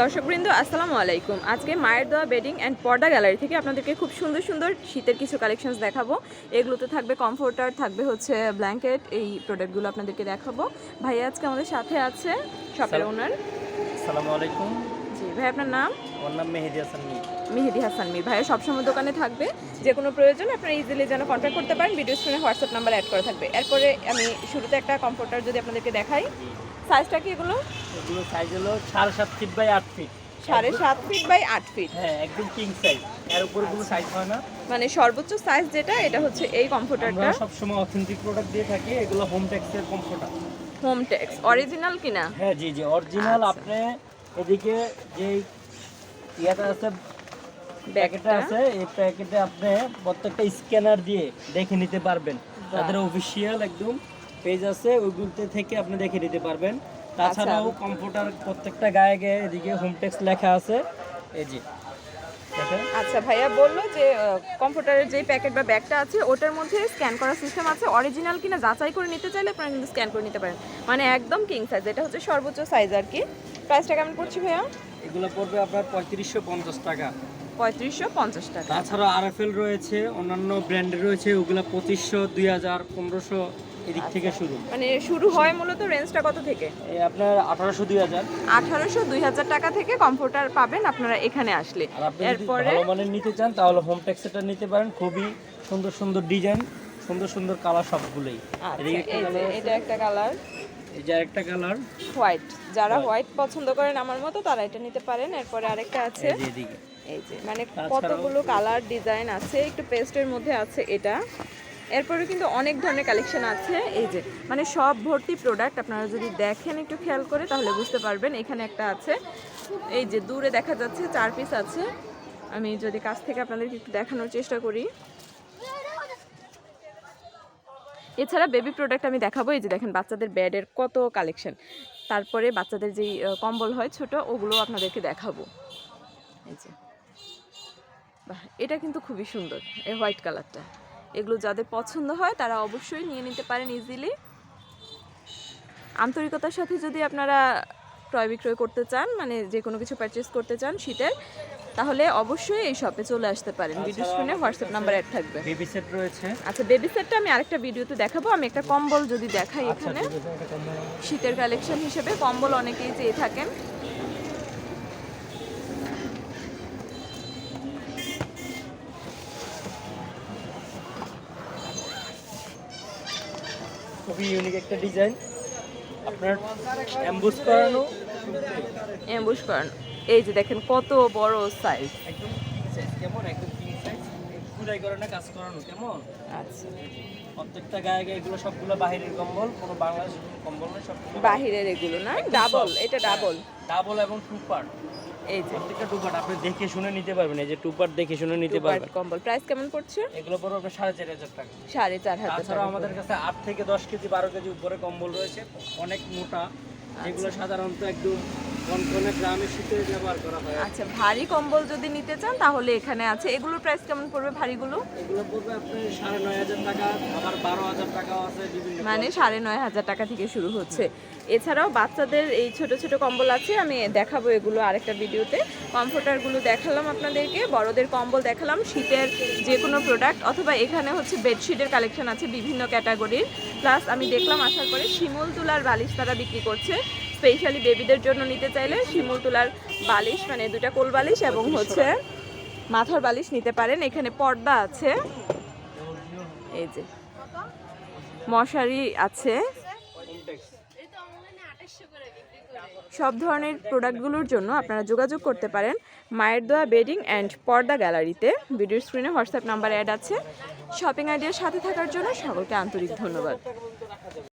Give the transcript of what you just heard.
দর্শকবৃন্দ আসসালামু আলাইকুম। আজকে মায়ের দোয়া বেডিং অ্যান্ড পর্দা গ্যালারি থেকে আপনাদেরকে খুব সুন্দর সুন্দর শীতের কিছু কালেকশনস দেখাবো। এগুলোতে থাকবে কমফোর্টার থাকবে হচ্ছে ব্ল্যাঙ্কেট এই প্রোডাক্টগুলো আপনাদেরকে দেখাবো। ভাইয়া আজকে আমাদের সাথে আছে শপের ওনার। আসসালামু আলাইকুম। জি ভাই আপনার নাম? নাম মেহেদি হাসান। মেহেদি হাসান মির। ভাইয়া সবসময় দোকানে থাকবে। যে কোনো প্রয়োজন আপনারা ইজিলি যেন কন্ট্যাক্ট করতে পারেন। ভিডিও স্ক্রিনে হোয়াটসঅ্যাপ নাম্বার অ্যাড করা থাকবে। এরপরে আমি শুরুতে একটা কমফোর্টার যদি আপনাদেরকে দেখাই। সাইজটা কি এগুলো? এগুলো সাইজ হলো সাড়ে সাত ফিট বাই আট ফিট সাড়ে সাত ফিট বাই আট ফিট হ্যাঁ একদম কিং সাইজ এর উপরে কোনো সাইজ হয় না। মানে সর্বোচ্চ সাইজ যেটা এটা হচ্ছে এই কমফোর্টারটা আমরা সবসময় অথেন্টিক প্রোডাক্ট দিয়ে থাকি এগুলো হোম টেক্সের কমফোর্টার হোম টেক্স অরিজিনাল কিনা? হ্যাঁ জি জি অরিজিনাল আচ্ছা। আপনি এদিকে যে ইয়াটা আছে প্যাকেটটা আছে এই প্যাকেটে আপনি প্রত্যেকটা স্ক্যানার দিয়ে দেখে নিতে পারবেন। তাদের অফিসিয়াল একদম পেজ আছে ওইগুলোতে থেকে আপনি দেখে নিতে পারবেন। তাছাড়াও কম্পিউটার প্রত্যেকটা গায়ে গায়ে এদিকে হোম টেক্স লেখা আছে। এই যে আচ্ছা ভাইয়া বলল যে কম্পিউটারের যে প্যাকেট বা ব্যাগটা আছে ওটার মধ্যে স্ক্যান করার সিস্টেম আছে। অরিজিনাল কিনা যাচাই করে নিতে চাইলে আপনারা কিন্তু স্ক্যান করে নিতে পারেন। মানে একদম কিং সাইজ এটা হচ্ছে সর্বোচ্চ সাইজ আর কি। প্রাইসটা কেমন পড়ছে ভাইয়া? এগুলো পড়বে আপনার পঁয়ত্রিশশো পঞ্চাশ টাকা। পঁয়ত্রিশশো পঞ্চাশ টাকা। তাছাড়া আরএফএল রয়েছে অন্যান্য ব্র্যান্ডের রয়েছে ওগুলো পঁচিশশো দুই হাজার পনেরোশো এদিক থেকে শুরু। মানে শুরু হয় মূলত রেঞ্জটা কত থেকে? আপনার আঠারোশো দুই হাজার। আঠারোশো দুই হাজার টাকা থেকে কমফোর্টার পাবেন আপনারা এখানে আসলে। এরপরে ভালো মানের নিতে চান তাহলে হোম টেক্সটা নিতে পারেন। খুবই সুন্দর সুন্দর ডিজাইন সুন্দর সুন্দর কালার সবগুলোই। আচ্ছা এটা একটা কালার এই একটা কালার হোয়াইট যারা হোয়াইট পছন্দ করেন আমার মতো তারা এটা নিতে পারেন। এরপরে আরেকটা আছে। এই যে মানে কতগুলো কালার ডিজাইন আছে একটু পেস্টের মধ্যে আছে এটা। এরপরে কিন্তু অনেক ধরনের কালেকশন আছে। এই যে মানে সব ভর্তি প্রোডাক্ট আপনারা যদি দেখেন একটু খেয়াল করে তাহলে বুঝতে পারবেন, এখানে একটা আছে। এই যে, দূরে দেখা যাচ্ছে চার পিস আছে। আমি যদি কাছ থেকে আপনাদেরকে একটু দেখানোর চেষ্টা করি। এছাড়া বেবি প্রোডাক্ট আমি দেখাবো, এই যে দেখেন বাচ্চাদের ব্যাডের কত কালেকশন তারপরে বাচ্চাদের যেই কম্বল হয় ছোট ওগুলো আপনাদেরকে দেখাবো। এই যে, বাহ, এটা কিন্তু খুবই সুন্দর, এই হোয়াইট কালারটা এগুলো যাদের পছন্দ হয় তারা অবশ্যই নিয়ে নিতে পারেন ইজিলি আন্তরিকতার সাথে যদি আপনারা ক্রয় বিক্রয় করতে চান মানে যে কোনো কিছু পারচেস করতে চান শীতের তাহলে অবশ্যই এই শপে চলে আসতে পারেন। ভিডিও স্ক্রিনে হোয়াটসঅ্যাপ নাম্বার অ্যাড থাকবে। বেবি সেট রয়েছে। আচ্ছা বেবি সেটটা আমি আরেকটা ভিডিওতে দেখাবো। আমি একটা কম্বল যদি দেখাই আচ্ছা এখানে। শীতের কালেকশন হিসেবে কম্বল অনেকেই চেয়ে থাকেন। খুবই ইউনিক একটা ডিজাইন আপনার অ্যাম্বুস করানো। অ্যাম্বুশ করানো। এই যে দেখেন কত বড় সাইজ একদম সাইজ কেমন? একদম কিং সাইজ খুদাই করে না কাজ করানো কেমন? আচ্ছা। প্রত্যেকটা গায়ে গায়ে এগুলো সবগুলো বাহিরের কম্বল কোনো বাংলাদেশ কম্বল নয় সবগুলো বাহিরের এগুলো না? ডাবল এটা ডাবল ডাবল এবং টু পার্ট এই যে প্রত্যেকটা আপনি দেখে শুনে নিতে পারবেন এই যে টু পার্ট দেখে শুনে নিতে পারবেন। কম্বল। প্রাইস কেমন পড়ছে? এগুলো পড়বে আপনার সাড়ে চার হাজার টাকা। সাড়ে চার হাজার আমাদের কাছে আট থেকে দশ কেজি বারো কেজি উপরে কম্বল রয়েছে অনেক মোটা। যেগুলো সাধারণত একদম কনকনে গ্রামের শীতে ব্যবহার করা হয়। আচ্ছা ভারী কম্বল যদি নিতে চান তাহলে এখানে আছে। এগুলোর প্রাইস কেমন পড়বে ভারীগুলো? এগুলো পড়বে আপনার সাড়ে নয় হাজার টাকা আবার বারো হাজার টাকাও আছে বিভিন্ন মানে সাড়ে নয় হাজার টাকা থেকে শুরু হচ্ছে। এছাড়াও বাচ্চাদের এই ছোট ছোট কম্বল আছে আমি দেখাবো এগুলো আরেকটা ভিডিওতে। কমফোর্টারগুলো দেখালাম আপনাদেরকে বড়দের কম্বল দেখালাম। শীতের যে কোনো প্রোডাক্ট অথবা এখানে হচ্ছে বেডশিটের কালেকশন আছে বিভিন্ন ক্যাটাগরির প্লাস আমি দেখলাম আসার পরে শিমুল তুলার বালিশ তারা বিক্রি করছে। স্পেশালি বেবিদের জন্য নিতে চাইলে শিমুল তুলার বালিশ মানে দুটা কোল বালিশ এবং হচ্ছে মাথার বালিশ নিতে পারেন। এখানে পর্দা আছে। এই যে মশারি আছে। সব ধরনের প্রোডাক্টগুলোর জন্য আপনারা যোগাযোগ করতে পারেন মায়ের দোয়া বেডিং অ্যান্ড পর্দা গ্যালারিতে। ভিডিও স্ক্রিনে হোয়াটসঅ্যাপ নাম্বার অ্যাড আছে। শপিং আইডিয়ার সাথে থাকার জন্য সকলকে আন্তরিক ধন্যবাদ।